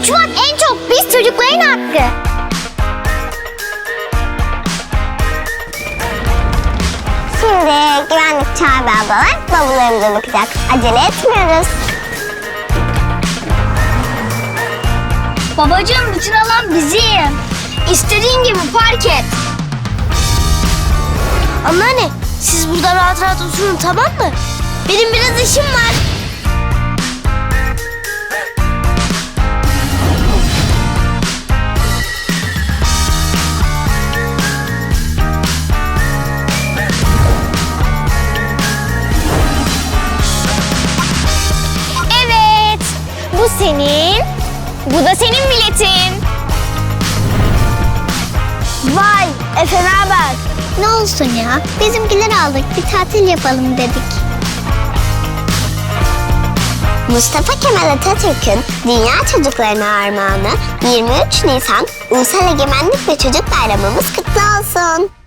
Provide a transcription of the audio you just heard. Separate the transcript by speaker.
Speaker 1: Uçmak en çok biz çocukların hakkı. Şimdi güvenlik çağrı ablalar bavullarımıza bakacak. Acele etmiyoruz. Babacığım bütün alan bizim. İstediğin gibi park et. Anneanne siz burada rahat rahat oturun tamam mı? Benim biraz işim var. Bu senin. Bu da senin biletin. Vay Efe ne haber? Ne olsun ya? Bizimkileri aldık. Bir tatil yapalım dedik. Mustafa Kemal Atatürk'ün Dünya Çocuklarına armağanı 23 Nisan Ulusal Egemenlik ve Çocuk Bayramımız kutlu olsun.